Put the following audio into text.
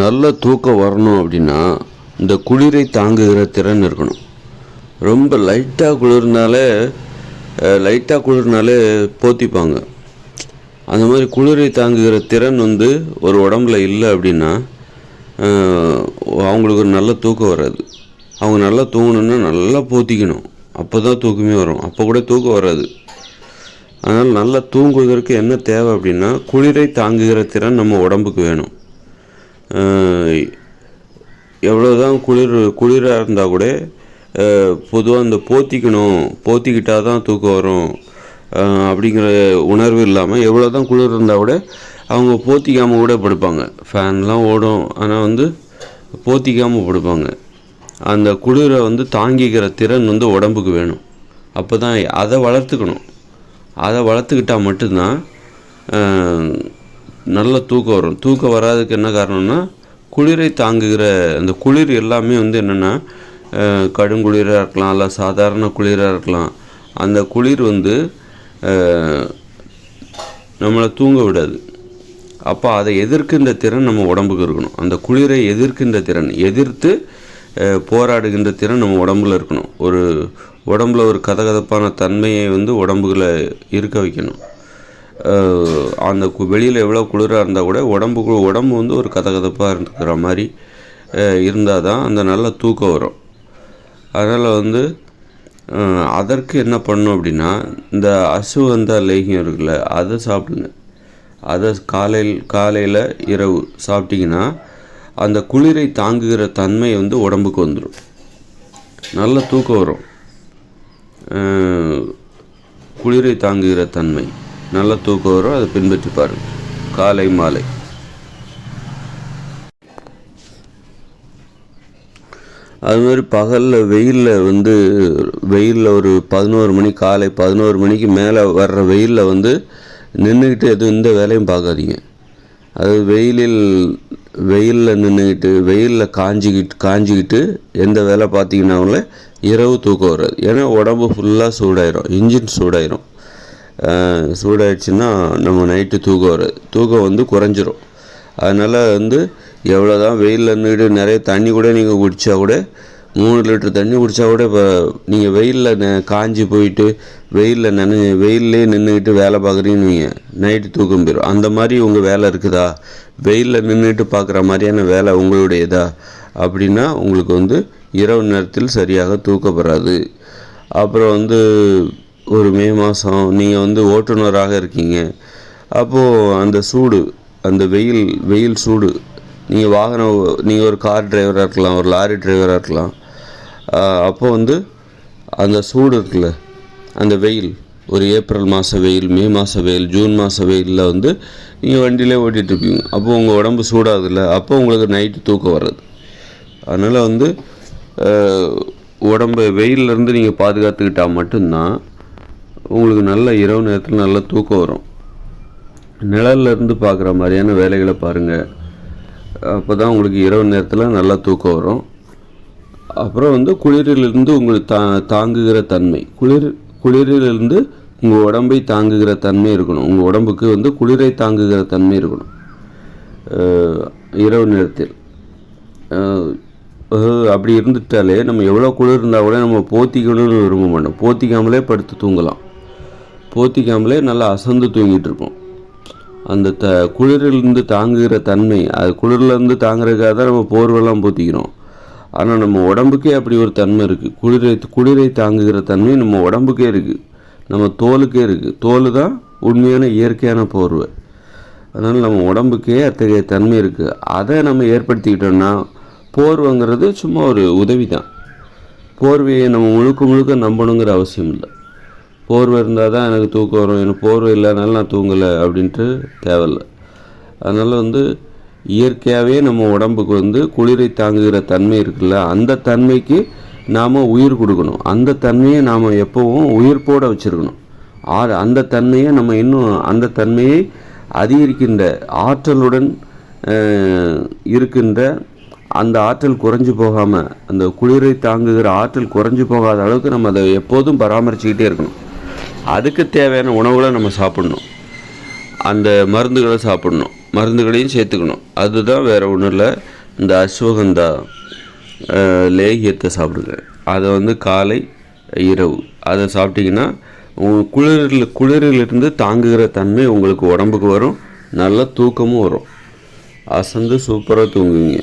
நல்ல தூக்கம் வரணும் அப்படின்னா இந்த குளிரை தாங்குகிற திறன் இருக்கணும். ரொம்ப லைட்டாக குளிர்னாலே லைட்டாக குளிர்னாலே போத்திப்பாங்க. அந்த மாதிரி குளிரை தாங்குகிற திறன் வந்து ஒரு உடம்புல இல்லை அப்படின்னா அவங்களுக்கு ஒரு நல்ல தூக்கம் வராது. அவங்க நல்லா தூங்கணுன்னா நல்லா போத்திக்கணும். அப்போ தான் தூக்கமே வரும். அப்போ கூட தூக்கம் வராது. அதனால் நல்லா தூங்குவதற்கு என்ன தேவை அப்படின்னா குளிரை தாங்குகிற திறன் நம்ம உடம்புக்கு வேணும். எவ்வளோதான் குளிர் குளிராக இருந்தால் கூட பொதுவாக இந்த போத்திக்கணும் போத்திக்கிட்டால் தான் தூக்கம் வரும். அப்படிங்கிற உணர்வு இல்லாமல் எவ்வளோ தான் குளிர் இருந்தால் கூட அவங்க போத்திக்காமல் கூட படுப்பாங்க. ஃபேன்லாம் ஓடும். ஆனால் வந்து போத்திக்காமல் படுப்பாங்க. அந்த குளிரை வந்து தாங்கிக்கிற திறன் வந்து உடம்புக்கு வேணும். அப்போ தான் அதை வளர்த்துக்கணும். அதை வளர்த்துக்கிட்டால் மட்டும்தான் நல்ல தூக்கம் வரும். தூக்கம் வராதுக்கு என்ன காரணம்னா குளிரை தாங்குகிற அந்த குளிர் எல்லாமே வந்து என்னென்னா கடுங்குளிராக இருக்கலாம் இல்லை சாதாரண குளிராக இருக்கலாம். அந்த குளிர் வந்து நம்மளை தூங்க விடாது. அப்போ அதை எதிர்க்கின்ற திறன் நம்ம உடம்புக்கு இருக்கணும். அந்த குளிரை எதிர்க்கின்ற திறன் எதிர்த்து போராடுகின்ற திறன் நம்ம உடம்புல இருக்கணும். ஒரு உடம்புல ஒரு கதகதப்பான தன்மையை வந்து உடம்புல இருக்க வைக்கணும். அந்த வெளியில் எவ்வளோ குளிராக இருந்தால் கூட உடம்புக்கு உடம்பு வந்து ஒரு கதகதப்பாக இருக்கிற மாதிரி இருந்தால் தான் அந்த நல்ல தூக்கம் வரும். அதனால் வந்து அதற்கு என்ன பண்ணும் அப்படின்னா இந்த அசுவந்தா லேகியம் இருக்குல்ல அதை சாப்பிடுங்க. அதை காலையில் காலையில் இரவு சாப்பிட்டிங்கன்னா அந்த குளிரை தாங்குகிற தன்மை வந்து உடம்புக்கு வந்துடும் நல்ல தூக்கம் வரும். குளிரை தாங்குகிற தன்மை. நல்ல தூக்கம் வரும் அதை பின்பற்றி பாருங்கள் காலை மாலை. அது மாதிரி பகலில் வெயிலில் வந்து வெயிலில் ஒரு பதினோரு மணி காலை பதினோரு மணிக்கு மேலே வர்ற வெயிலில் வந்து நின்றுக்கிட்டு எதுவும் எந்த வேலையும் பார்க்காதீங்க. அது வெயிலில் வெயிலில் நின்றுக்கிட்டு வெயிலில் காஞ்சிக்கிட்டு காஞ்சிக்கிட்டு எந்த வேலை பார்த்தீங்கன்னாங்களே இரவு தூக்கம் வராது. ஏன்னா உடம்பு ஃபுல்லாக சூடாயிரும் இன்ஜின் சூடாயிரும். சூடாயிடுச்சுன்னா நம்ம நைட்டு தூக்கம் வராது. தூக்கம் வந்து குறைஞ்சிரும். அதனால் வந்து எவ்வளோ தான் வெயிலில் இருந்துக்கிட்டு நிறைய தண்ணி கூட நீங்கள் குடித்தா கூட மூணு லிட்டர் தண்ணி குடித்தா கூட இப்போ நீங்கள் வெயிலில் ந காஞ்சி போயிட்டு வெயிலில் நினை வெயிலே நின்றுக்கிட்டு வேலை பார்க்குறீங்கன்னு நீங்கள் நைட்டு தூக்கம் போயிடும் அந்த மாதிரி உங்கள் வேலை இருக்குதா? வெயிலில் நின்றுட்டு பார்க்குற மாதிரியான வேலை உங்களுடையதா? அப்படின்னா உங்களுக்கு வந்து இரவு நேரத்தில் சரியாக தூக்கப்படாது. அப்புறம் வந்து ஒரு மே மாதம் நீங்கள் வந்து ஓட்டுநராக இருக்கீங்க. அப்போது அந்த சூடு அந்த வெயில் வெயில் சூடு நீங்கள் வாகனம் நீங்கள் ஒரு கார் டிரைவராக இருக்கலாம் ஒரு லாரி டிரைவராக இருக்கலாம். அப்போ வந்து அந்த சூடு இருக்குல்ல அந்த வெயில் ஒரு ஏப்ரல் மாத வெயில் மே மாத வெயில் ஜூன் மாத வெயிலில் வந்து நீங்கள் வண்டியிலே ஓட்டிகிட்டு இருப்பீங்க உங்கள் உடம்பு சூடாகுதுல்ல அப்போ உங்களுக்கு நைட்டு தூக்கம் வர்றது அதனால் வந்து உடம்பு உடம்பை வெயிலிருந்து நீங்கள் பாதுகாத்துக்கிட்டால் மட்டும்தான் உங்களுக்கு நல்ல இரவு நேரத்தில் நல்ல தூக்கம் வரும். நிழல்ல இருந்து பார்க்குற மாதிரியான வேலைகளை பாருங்கள் அப்போ தான் உங்களுக்கு இரவு நேரத்தில் நல்லா தூக்கம் வரும். அப்புறம் வந்து குளிரிலிருந்து உங்களுக்கு தா தாங்குகிற தன்மை. குளிர் குளிரிலிருந்து உங்கள் உடம்பை தாங்குகிற தன்மை இருக்கணும். உங்கள் உடம்புக்கு வந்து குளிரை தாங்குகிற தன்மை இருக்கணும். இரவு நேரத்தில். அப்படி இருந்துட்டாலே நம்ம எவ்வளோ குளிர் இருந்தால் கூட நம்ம போத்திக்கணும்னு விரும்ப மாட்டோம். போத்திக்காமலே படுத்து தூங்கலாம். போத்திக்காமலே நல்லா அசந்து தூங்கிட்டு இருப்போம் அந்த த குளிரிலிருந்து தாங்குகிற தன்மை அது குளிர்லேருந்து தாங்குறதுக்காக தான் நம்ம போர்வெல்லாம் போத்திக்கிறோம். ஆனால் நம்ம உடம்புக்கே அப்படி ஒரு தன்மை இருக்குது குளிரை குளிரை தாங்குகிற தன்மை நம்ம உடம்புக்கே இருக்குது நம்ம தோலுக்கே இருக்குது தோல் தான் உண்மையான இயற்கையான போர்வை. அதனால் நம்ம உடம்புக்கே அத்தகைய தன்மை இருக்குது அதை நம்ம ஏற்படுத்திக்கிட்டோம்னா போர்வைங்கிறது சும்மா ஒரு உதவி தான் போர்வையை நம்ம முழுக்க முழுக்க நம்பணுங்கிற அவசியம் இல்லை. போர்வை இருந்தால் தான் எனக்கு தூக்கம் வரும். எனக்கு போர்வை இல்லைனாலும் நான் தூங்கலை அப்படின்ட்டு தேவையில்லை. அதனால் வந்து இயற்கையாகவே நம்ம உடம்புக்கு வந்து குளிரை தாங்குகிற தன்மை இருக்குல்ல அந்த தன்மைக்கு நாம் உயிர் கொடுக்கணும். அந்த தன்மையை நாம் எப்போவும் உயிர்ப்போட வச்சுருக்கணும். ஆ அந்த தன்மையை நம்ம இன்னும் அந்த தன்மையை அதிகரிக்கின்ற ஆற்றலுடன் இருக்கின்ற அந்த ஆற்றல் குறைஞ்சு போகாமல் அந்த குளிரை தாங்குகிற ஆற்றல் குறைஞ்சு போகாத அளவுக்கு நம்ம அதை எப்போதும் பராமரிச்சுக்கிட்டே இருக்கணும். அதுக்கு தேவையான உணவுகளை நம்ம சாப்பிடணும். அந்த மருந்துகளை சாப்பிடணும். மருந்துகளையும் சேர்த்துக்கணும். அதுதான் வேறு ஒன்றும் இல்லை இந்த அஸ்வகந்தா லேகியத்தை சாப்பிடுங்க. அதை வந்து காலை இரவு. அதை சாப்பிட்டிங்கன்னா உங்கள் குளிரில் குளிரிலிருந்து தாங்குகிற தன்மை உங்களுக்கு உடம்புக்கு வரும். நல்ல தூக்கமும் வரும். அசந்து சூப்பராக தூங்குவீங்க.